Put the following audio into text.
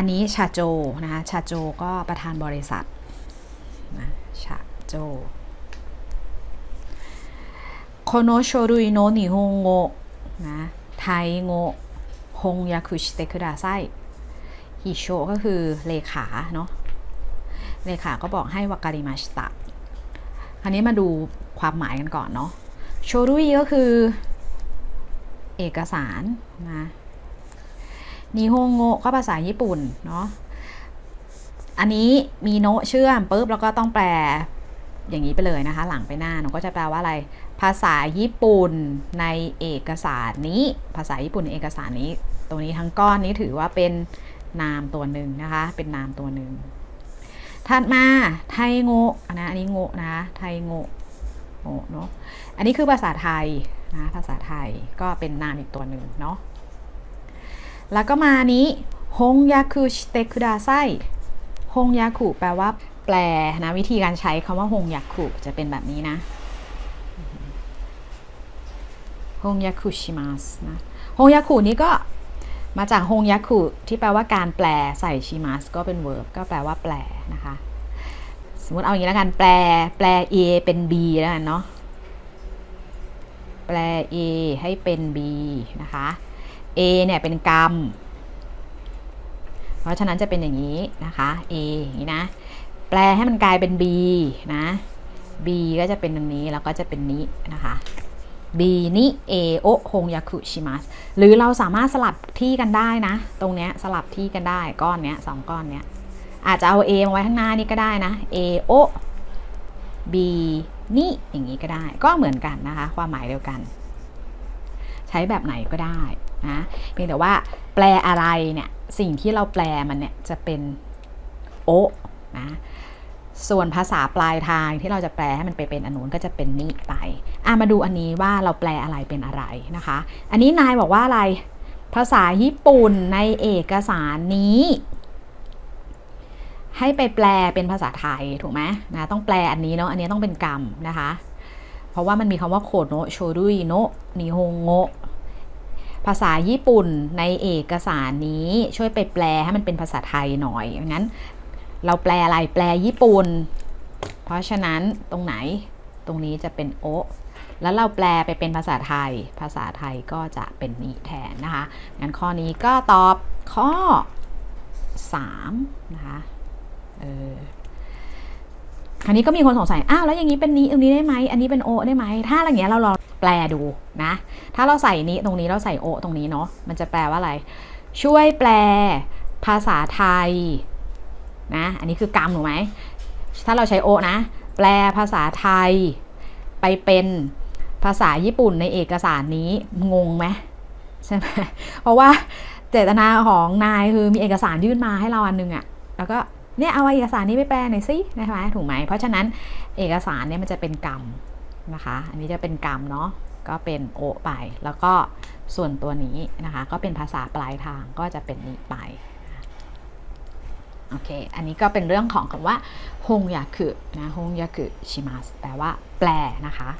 อันนี้ชาโจนะคะชาโจก็ประธานบริษัทนะชาโจโคโนโชรุยโนนิฮงโงนะไทยโงฮงยาคุชิเตคุดาไซฮิโชก็คือเลขาเนาะเลขาก็บอกให้วาการิมาชิตะอันนี้มาดูความหมายกันก่อนเนาะโชรุยก็คือ เอกสารนะ นิฮงโงก็ภาษาญี่ปุ่นเนาะอันนี้มีโนะเชื่อมปุ๊บแล้วก็ต้องแปลอย่างนี้ไปเลยนะคะ หลังไปหน้าหนูก็จะแปลว่าอะไร ภาษาญี่ปุ่นในเอกสารนี้ ภาษาญี่ปุ่นในเอกสารนี้ ตรงนี้ทั้งก้อนนี้ถือว่าเป็นนามตัวหนึ่งนะคะ เป็นนามตัวหนึ่งถัดมาไทยโงะนะอันนี้โงะนะไทยโงะโงเนาะอันนี้คือภาษาไทยนะภาษาไทยก็เป็นนามอีกตัวหนึ่งเนาะ แล้วก็มานี้ฮงยาคุชิเตคุดาไซฮงยาคุแปลว่าแปลนะวิธีการใช้คำว่าฮงยาคุจะเป็นแบบนี้นะฮงยาคุชิมัสนะฮงยาคุนี้ก็มาจากฮงยาคุที่แปลว่าการแปลใส่ชิมัสก็เป็น verb ก็แปลว่าแปลนะคะ สมมติเอาอย่างนี้แล้วกันแปลแปล A เป็น B แล้วกันเนาะแปล A ให้เป็น B นะคะ A เนี่ยเป็นกรรม เพราะฉะนั้นจะเป็นอย่างนี้นะคะ A อย่างนี้นะ แปลให้มันกลายเป็น B นะ B ก็จะเป็นตรงนี้แล้วก็จะเป็นนี้นะคะ B นี่ A โอฮงยาคุชิมัสหรือเราสามารถสลับที่กันได้นะ ตรงเนี้ยสลับที่กันได้ก้อนเนี้ยสองก้อนเนี้ยอาจจะเอา A มาไว้ข้างหน้านี่ก็ได้นะ A โอ B นี่อย่างนี้ก็ได้ ก็เหมือนกันนะคะ ความหมายเดียวกัน ใช้แบบไหนก็ได้ นะเพียงแต่ว่าแปลอะไรเนี่ยสิ่งที่เราแปลมันเนี่ยจะเป็นโอนะส่วนภาษาปลายทางที่เราจะแปลให้มันไปเป็นอนนุนก็จะเป็นนี้ไปอะมาดูอันนี้ว่าเราแปลอะไรเป็นอะไรนะคะ อันนี้นายบอกว่าอะไรภาษาญี่ปุ่นในเอกสารนี้ ให้ไปแปลเป็นภาษาไทยถูกไหมนะต้องแปลอันนี้เนาะอันนี้ต้องเป็นกรรมนะคะ เพราะว่ามันมีคำว่าโคโนโชรุยโนะนิฮงโงะ ภาษาญี่ปุ่นในเอกสารนี้ช่วยไปแปลให้มันเป็นภาษาไทยหน่อยงั้น เราแปลอะไรแปลญี่ปุ่น เพราะฉะนั้นตรงไหนตรงนี้จะเป็นโอแล้วเราแปลไปเป็นภาษาไทย ภาษาไทยก็จะเป็นนี้แทนนะคะ งั้นข้อนี้ก็ตอบข้อ 3 นะคะ เอออันนี้ก็มีคนสงสัย อ้าว แล้วอย่างนี้เป็นนี้ตรงนี้ได้ไหม อันนี้เป็นโอได้ไหม ถ้าอะไรเงี้ยเราลอง แปลดูนะ ถ้าเราใส่นี้ตรงนี้เราใส่โอตรงนี้เนาะ มันจะแปลว่าอะไร ช่วยแปลภาษาไทยนะ อันนี้คือกรรมถูกไหม ถ้าเราใช้โอนะ แปลภาษาไทย ไปเป็นภาษาญี่ปุ่นในเอกสารนี้งงไหมใช่ไหมเพราะว่าเจตนาของนายคือมีเอกสารยื่นมาให้เราอันนึงอะแล้วก็เนี่ยเอาเอกสารนี้ไปแปลหน่อยสิใช่ไหมถูกไหมเพราะฉะนั้นเอกสารเนี่ยมันจะเป็นกรรม นะคะ อันนี้จะเป็นกรรมเนาะก็เป็นโอไป แล้วก็ส่วนตัวนี้นะคะ ก็เป็นภาษาปลายทางก็จะเป็นนี้ไปโอเค อันนี้ก็เป็นเรื่องของคำว่าฮงยาคุนะฮงยาคุชิมัสแปลว่าแปลนะคะ